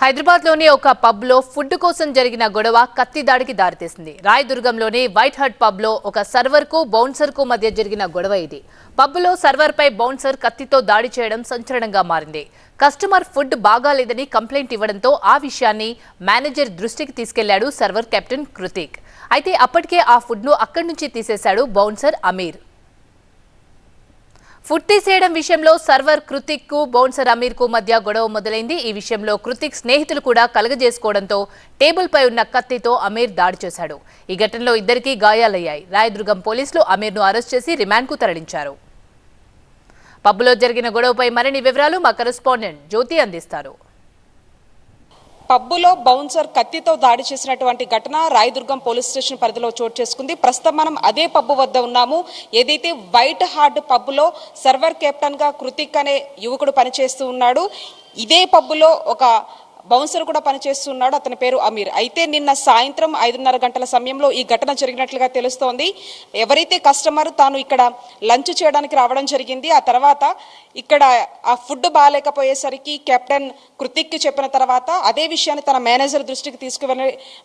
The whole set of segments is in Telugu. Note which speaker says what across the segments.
Speaker 1: హైదరాబాద్లోని ఒక పబ్లో ఫుడ్ కోసం జరిగిన గొడవ కత్తి దాడికి దారితీసింది. రాయదుర్గంలోని వైట్ హట్ పబ్లో ఒక సర్వర్కు బౌన్సర్కు మధ్య జరిగిన గొడవ ఇది. పబ్లో సర్వర్ పై బౌన్సర్ కత్తితో దాడి చేయడం సంచలనంగా మారింది. కస్టమర్ ఫుడ్ బాగాలేదని కంప్లైంట్ ఇవ్వడంతో ఆ విషయాన్ని మేనేజర్ దృష్టికి తీసుకెళ్ళాడు సర్వర్ కెప్టెన్ కృతిక్. అయితే అప్పటికే ఆ ఫుడ్ను అక్కడి నుంచి తీసేశాడు బౌన్సర్ అమీర్. పూర్తి చేయడం విషయంలో సర్వర్ కృతిక్కు బౌన్సర్ అమీర్కు మధ్య గొడవ మొదలైంది. ఈ విషయంలో కృతిక్ స్నేహితులు కూడా కలగజేసుకోవడంతో టేబుల్ పై ఉన్న కత్తితో అమీర్ దాడి చేశాడు. ఈ ఘటనలో ఇద్దరికీ గాయాలయ్యాయి. రాయదుర్గం పోలీసులు అమీర్ను అరెస్ట్ చేసి రిమాండ్కు తరలించారు. పబ్లో జరిగిన గొడవపై మరిన్ని వివరాలు మా కరెస్పాండెంట్ జ్యోతి అందిస్తారు.
Speaker 2: పబ్బులో బౌన్సర్ కత్తితో దాడి చేసినటువంటి ఘటన రాయదుర్గం పోలీస్ స్టేషన్ పరిధిలో చోటు చేసుకుంది. ప్రస్తుతం మనం అదే పబ్బు వద్ద ఉన్నాము. ఏదైతే వైట్ హార్డ్ పబ్బులో సర్వర్ కెప్టెన్గా కృతిక్ అనే యువకుడు పనిచేస్తూ ఉన్నాడు ఇదే పబ్బులో ఒక బౌన్సర్ కూడా పనిచేస్తున్నాడు. అతని పేరు అమీర్. అయితే నిన్న సాయంత్రం ఐదున్నర గంటల సమయంలో ఈ ఘటన జరిగినట్లుగా తెలుస్తోంది. ఎవరైతే కస్టమర్ తాను ఇక్కడ లంచ్ చేయడానికి రావడం జరిగింది ఆ తర్వాత ఇక్కడ ఆ ఫుడ్ బాగాలేకపోయేసరికి కెప్టెన్ కృతిక్కి చెప్పిన తర్వాత అదే విషయాన్ని తన మేనేజర్ దృష్టికి తీసుకువెళ్ళ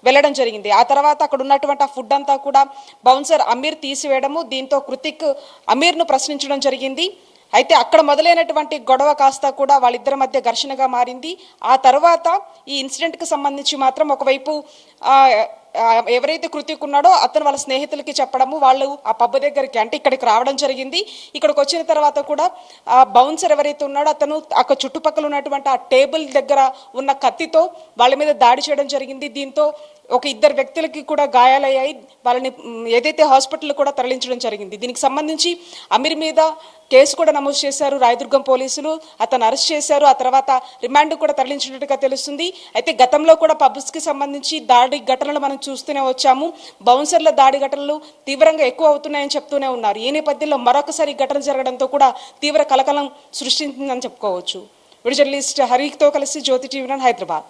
Speaker 2: వెళ్ళడం జరిగింది. ఆ తర్వాత అక్కడ ఉన్నటువంటి ఆ ఫుడ్ అంతా కూడా బౌన్సర్ అమీర్ తీసివేయడము దీంతో కృతిక్ అమీర్ను ప్రశ్నించడం జరిగింది. అయితే అక్కడ మొదలైనటువంటి గొడవ కాస్త కూడా వాళ్ళిద్దరి మధ్య ఘర్షణగా మారింది. ఆ తర్వాత ఈ ఇన్సిడెంట్కి సంబంధించి మాత్రం ఒకవైపు ఎవరైతే కృతిక్ ఉన్నాడో అతను వాళ్ళ స్నేహితులకి చెప్పడము వాళ్ళు ఆ పబ్బు దగ్గరికి అంటే ఇక్కడికి రావడం జరిగింది. ఇక్కడికి వచ్చిన తర్వాత కూడా ఆ బౌన్సర్ ఎవరైతే ఉన్నాడో అతను అక్కడ చుట్టుపక్కల ఉన్నటువంటి ఆ టేబుల్ దగ్గర ఉన్న కత్తితో వాళ్ళ మీద దాడి చేయడం జరిగింది. దీంతో ఒక ఇద్దరు వ్యక్తులకి కూడా గాయాలయ్యాయి. వాళ్ళని ఏదైతే హాస్పిటల్ కూడా తరలించడం జరిగింది. దీనికి సంబంధించి అమీర్ మీద కేసు కూడా నమోదు చేశారు రాయదుర్గం పోలీసులు. అతను అరెస్ట్ చేశారు. ఆ తర్వాత రిమాండ్ కూడా తరలించినట్టుగా తెలుస్తుంది. అయితే గతంలో కూడా పబ్స్కి సంబంధించి దాడి ఘటనలు మనం చూస్తూనే వచ్చాము. బౌన్సర్ల దాడి ఘటనలు తీవ్రంగా ఎక్కువ అవుతున్నాయని చెప్తూనే ఉన్నారు. ఈ నేపథ్యంలో మరొకసారి ఘటన జరగడంతో కూడా తీవ్ర కలకలం సృష్టించిందని చెప్పుకోవచ్చు. వీడియో జర్నలిస్ట్ హరితో కలిసి జ్యోతి టీవీ హైదరాబాద్.